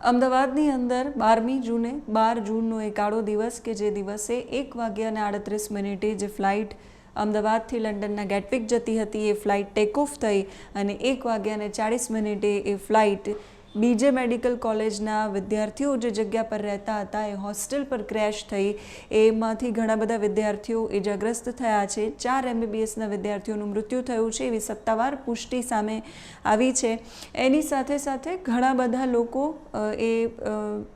અમદાવાદની અંદર બારમી જૂને બાર જૂનનો એ કાળો દિવસ કે જે દિવસે એક વાગ્યા અને આડત્રીસ મિનિટે જે ફ્લાઇટ અમદાવાદથી લંડનના ગેટવિક જતી હતી એ ફ્લાઇટ ટેક ઓફ થઈ અને એક વાગ્યા અને ચાળીસ મિનિટે એ ફ્લાઇટ બીજે મેડિકલ કોલેજના વિદ્યાર્થીઓ જે જગ્યા પર રહેતા હતા, એ હોસ્ટેલ પર ક્રેશ થઈ. એમાંથી ઘણા બધા વિદ્યાર્થીઓ ઇજાગ્રસ્ત થયા છે. ચાર એમબીબીએસના વિદ્યાર્થીઓનું મૃત્યુ થયું છે, એવી સત્તાવાર પુષ્ટિ સામે આવી છે. એની સાથે સાથે ઘણા બધા લોકો એ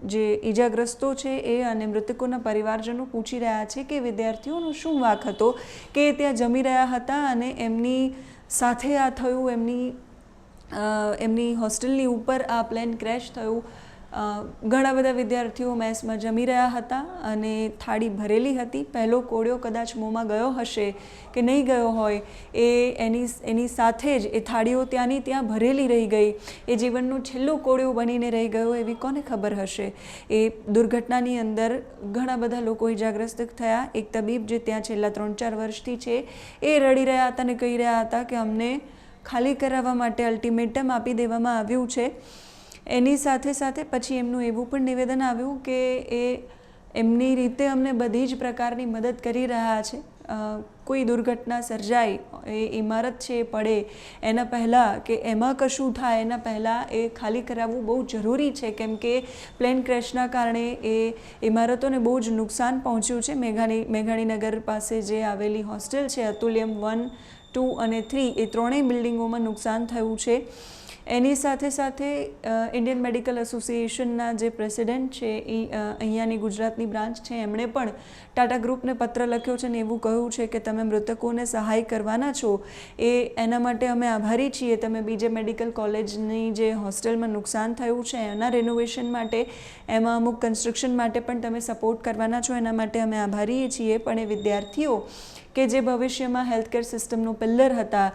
જે ઈજાગ્રસ્તો છે, એ અને મૃતકોના પરિવારજનો પૂછી રહ્યા છે કે વિદ્યાર્થીઓનો શું વાંક હતો? કે ત્યાં જમી રહ્યા હતા અને એમની સાથે આ થયું, એમની એમની હોસ્ટેલની ઉપર આ પ્લેન ક્રેશ થયું. ઘણા બધા વિદ્યાર્થીઓ મેસમાં જમી રહ્યા હતા અને થાળી ભરેલી હતી. પહેલો કોળિયો કદાચ મોંમાં ગયો હશે કે નહીં ગયો હોય, એ એની એની સાથે જ એ થાળીઓ ત્યાંની ત્યાં ભરેલી રહી ગઈ. એ જીવનનું છેલ્લું કોળિયો બનીને રહી ગયો એવી કોને ખબર હશે? એ દુર્ઘટનાની અંદર ઘણા બધા લોકો ઇજાગ્રસ્ત થયા. એક તબીબ જે ત્યાં છેલ્લા ત્રણ ચાર વર્ષથી છે, એ રડી રહ્યા હતા અને કહી રહ્યા હતા કે અમને ખાલી કરાવવા માટે અલ્ટિમેટમ આપી દેવામાં આવ્યું છે. એની સાથે સાથે પછી એમનું એવું પણ નિવેદન આવ્યું કે એ એમની રીતે અમને બધી જ પ્રકારની મદદ કરી રહ્યા છે. કોઈ દુર્ઘટના સર્જાય, એ ઇમારત છે, એ પડે, એના પહેલાં કે એમાં કશું થાય, એના પહેલાં એ ખાલી કરાવવું બહુ જરૂરી છે. કેમ કે પ્લેન ક્રેશના કારણે એ ઇમારતોને બહુ જ નુકસાન પહોંચ્યું છે. મેઘાણી, મેઘાણીનગર પાસે જે આવેલી હોસ્ટેલ છે, અતુલ્યમ વન, ટુ અને થ્રી, એ ત્રણેય બિલ્ડિંગોમાં નુકસાન થયું છે. એની સાથે સાથે ઇન્ડિયન મેડિકલ એસોસિએશનના જે પ્રેસિડેન્ટ છે, એ અહીંયાની ગુજરાતની બ્રાન્ચ છે, એમણે પણ ટાટા ગ્રુપને પત્ર લખ્યો છે ને એવું કહ્યું છે કે તમે મૃતકોને સહાય કરવાના છો. એ, એના માટે અમે આભારી છીએ. તમે બીજે મેડિકલ કોલેજની જે હોસ્ટેલમાં નુકસાન થયું છે, એના રેનોવેશન માટે, એમાં અમુક કન્સ્ટ્રક્શન માટે પણ તમે સપોર્ટ કરવાના છો. એના માટે અમે આભારીએ છીએ. પણ એ વિદ્યાર્થીઓ કે જે ભવિષ્યમાં હેલ્થકેર સિસ્ટમનો પિલ્લર હતા,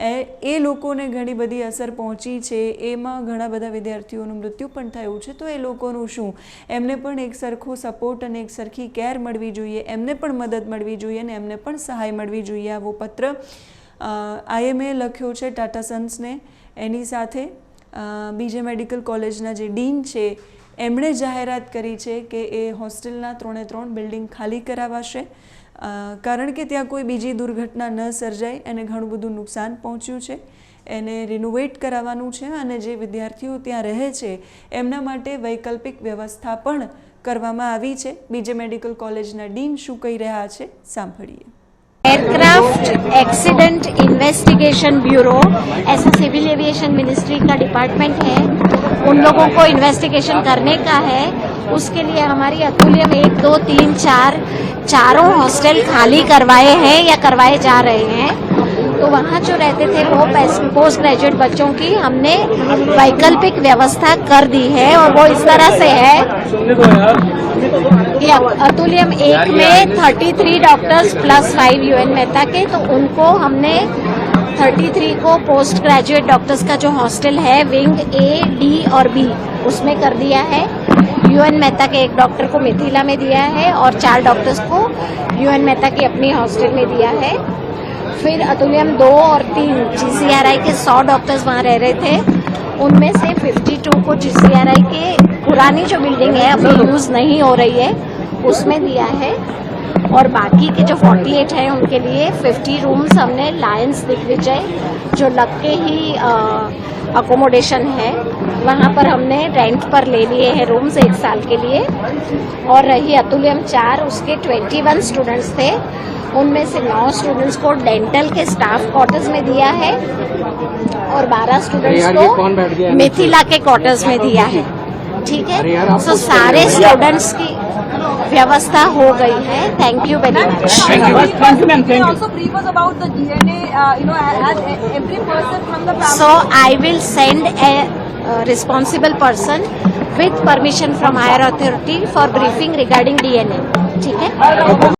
એ એ લોકોને ઘણી બધી અસર પહોંચી છે. એમાં ઘણા બધા વિદ્યાર્થીઓનું મૃત્યુ પણ થયું છે. તો એ લોકોનું શું? એમને પણ એક સરખો સપોર્ટ અને એક સરખી કેર મળવી જોઈએ. એમને પણ મદદ મળવી જોઈએ અને એમને પણ સહાય મળવી જોઈએ. આવો પત્ર આઈએમએ લખ્યો છે ટાટા સન્સને. એની સાથે બીજે મેડિકલ કોલેજના જે ડીન છે એમણે જાહેરાત કરી છે કે એ હોસ્ટેલના ત્રણે ત્રણ બિલ્ડિંગ ખાલી કરાવાશે અ, કારણ કે ત્યાં કોઈ બીજી દુર્ઘટના ન સર્જાય એને ઘણું બધું નુકસાન પહોંચ્યું છે એને રિનોવેટ કરાવવાનું છે અને જે વિદ્યાર્થીઓ ત્યાં રહે છે એમના માટે વૈકલ્પિક વ્યવસ્થા પણ કરવામાં આવી છે બીજે મેડિકલ કોલેજના ડીન શું કહી રહ્યા છે સાંભળીએ एयरक्राफ्ट एक्सीडेंट इन्वेस्टिगेशन ब्यूरो ऐसा सिविल एविएशन मिनिस्ट्री का डिपार्टमेंट है उन लोगों को इन्वेस्टिगेशन करने का है। उसके लिए हमारी अतुल्यम एक दो तीन चार चारों हॉस्टल खाली करवाए हैं या करवाए जा रहे हैं। तो वहाँ जो रहते थे वो पोस्ट ग्रेजुएट बच्चों की हमने वैकल्पिक व्यवस्था कर दी है और वो इस तरह से है अतुल्यम एक में 33 doctors plus five UN Mehta के तो उनको हमने 33 को पोस्ट ग्रेजुएट डॉक्टर्स का जो हॉस्टल है विंग ए डी और बी उसमें कर दिया है। यूएन मेहता के एक डॉक्टर को मिथिला में दिया है और चार डॉक्टर्स को यूएन मेहता की अपनी हॉस्टल में दिया है। फिर अतुल्यम दो और तीन जीसीआरआई के सौ डॉक्टर्स वहाँ रह रहे थे। उनमें से 52 को जीसीआरआई के पुरानी जो बिल्डिंग है, अभी यूज़ नहीं हो रही है, उसमें दिया है। और बाकी के जो 48 हैं उनके लिए 50 रूम्स हमने लायंस दिग्विजय जो लग के ही अकोमोडेशन है। वहाँ पर हमने रेंट पर ले लिए हैं रूम्स एक साल के लिए। और रही अतुल्यम चार उसके 21 स्टूडेंट्स थे। उनमें से नौ स्टूडेंट्स को डेंटल के स्टाफ क्वार्टर्स में दिया है और 12 स्टूडेंट्स को मिथिला के क्वार्टर्स में दिया है। ठीक है? तो सारे स्टूडेंट्स की व्यवस्था हो गई है। Thank you very much thank you ma'am thank so I will send a responsible person with permission from higher authority for briefing regarding DNA ठीक है?